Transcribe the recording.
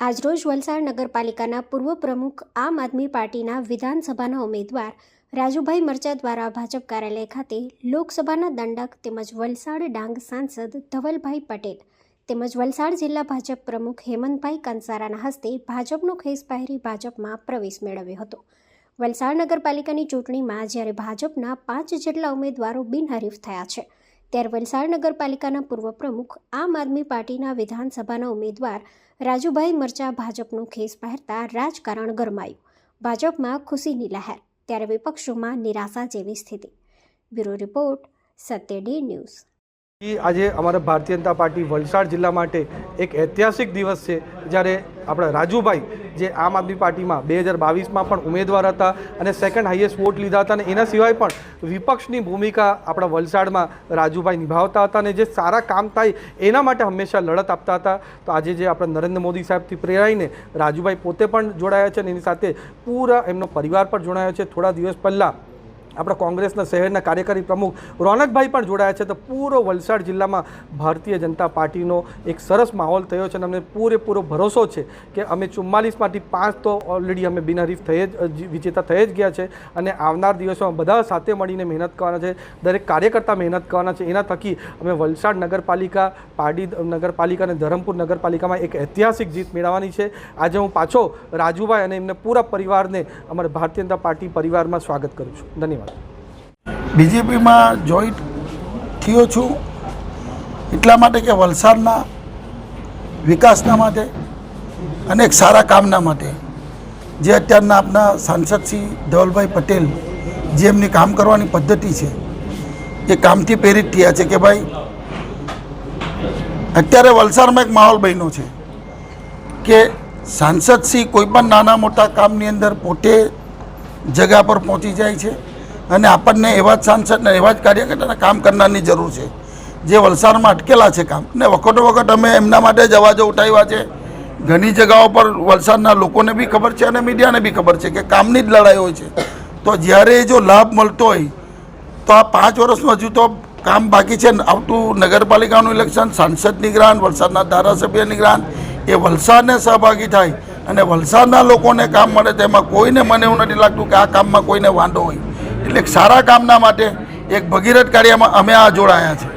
આજરોજ વલસાડ નગરપાલિકાના પૂર્વ પ્રમુખ આમ આદમી પાર્ટીના વિધાનસભાના ઉમેદવાર રાજુભાઈ મરચા દ્વારા ભાજપ કાર્યાલય ખાતે લોકસભાના દંડક તેમજ વલસાડ ડાંગ સાંસદ ધવલભાઈ પટેલ તેમજ વલસાડ જિલ્લા ભાજપ પ્રમુખ હેમંતભાઈ કંસારાના હસ્તે ભાજપનો ખેસ પહેરી ભાજપમાં પ્રવેશ મેળવ્યો હતો. વલસાડ નગરપાલિકાની ચૂંટણીમાં જ્યારે ભાજપના પાંચ જેટલા ઉમેદવારો બિનહરીફ થયા છે ત્યારે વલસાડ નગરપાલિકાના પૂર્વ પ્રમુખ, આમ આદમી પાર્ટીના વિધાનસભાના ઉમેદવાર રાજુભાઈ મરચા ભાજપનો ખેસ પહેરતા રાજકારણ ગરમાયું. ભાજપમાં ખુશીની લહેર, ત્યારે વિપક્ષોમાં નિરાશા જેવી સ્થિતિ. Bureau report, Satya D news. આજે અમારા ભારતીય જનતા પાર્ટી વલસાડ જિલ્લા માટે એક ઐતિહાસિક દિવસ છે. જ્યારે આપણા રાજુભાઈ જે આમ આદમી પાર્ટીમાં બે હજાર બાવીસમાં પણ ઉમેદવાર હતા અને સેકન્ડ હાઈએસ્ટ વોટ લીધા હતા અને એના સિવાય પણ વિપક્ષની ભૂમિકા આપણા વલસાડમાં રાજુભાઈ નિભાવતા હતા અને જે સારા કામ થાય એના માટે હંમેશા લડત આપતા હતા. તો આજે જે આપણા નરેન્દ્ર મોદી સાહેબથી પ્રેરાઈને રાજુભાઈ પોતે પણ જોડાયા છે અને એની સાથે પૂરા એમનો પરિવાર પણ જોડાયો છે. થોડા દિવસ પહેલાં આપણા કોંગ્રેસના શહેરના કાર્યકારી પ્રમુખ રોનકભાઈ પણ જોડાયા છે. તો પૂરો વલસાડ જિલ્લામાં ભારતીય જનતા પાર્ટીનો એક સરસ માહોલ થયો છે અને અમને પૂરેપૂરો ભરોસો છે કે અમે ચુમ્માલીસમાંથી પાંચ તો ઓલરેડી અમે બિનહરીફ થઈ જ, વિજેતા થઈ જ ગયા છે અને આવનાર દિવસોમાં બધા સાથે મળીને મહેનત કરવાના છે, દરેક કાર્યકર્તા મહેનત કરવાના છે. એના થકી અમે વલસાડ નગરપાલિકા, પારડી નગરપાલિકા અને ધરમપુર નગરપાલિકામાં એક ઐતિહાસિક જીત મેળવવાની છે. આજે હું પાછો રાજુભાઈ અને એમને પૂરા પરિવારને અમારા ભારતીય જનતા પાર્ટી પરિવારમાં સ્વાગત કરું છું. ધન્યવાદ. બીજેપીમાં જોઈન્ટ થયો છું એટલા માટે કે વલસાડના વિકાસના માટે અને એક સારા કામના માટે. જે અત્યારના આપના સાંસદ શ્રી ધવલભાઈ પટેલ જે એમની કામ કરવાની પદ્ધતિ છે, એ કામથી પ્રેરિત થયા છે કે ભાઈ, અત્યારે વલસાડમાં એક માહોલ બન્યો છે કે સાંસદ શ્રી કોઈ નાના મોટા કામની અંદર પોતે જગા પર પહોંચી જાય છે. અને આપણને એવા જ સાંસદ ને એવા જ કાર્યકર્તાને કામ કરનારની જરૂર છે. જે વલસાડમાં અટકેલા છે કામ. ને વખતો વખત અમે એમના માટે જ અવાજો ઉઠાવ્યા છે. ઘણી જગાઓ પર વલસાડના લોકોને બી ખબર છે અને મીડિયાને બી ખબર છે કે કામની જ લડાઈ હોય છે. તો જ્યારે જો લાભ મળતો હોય, તો આ પાંચ વર્ષનું હજુ તો કામ બાકી છે. આવતું નગરપાલિકાનું ઇલેક્શન સાંસદની ગ્રાન્ટ વલસાડના ધારાસભ્યની ગ્રાન્ટ એ વલસાડને સહભાગી થાય અને વલસાડના લોકોને કામ મળે તેમાં કોઈને મને એવું નથી લાગતું કે આ કામમાં કોઈને વાંધો હોય. એટલે સારા કામના માટે એક ભગીરથ કાર્યમાં અમે આ જોડાયા છે.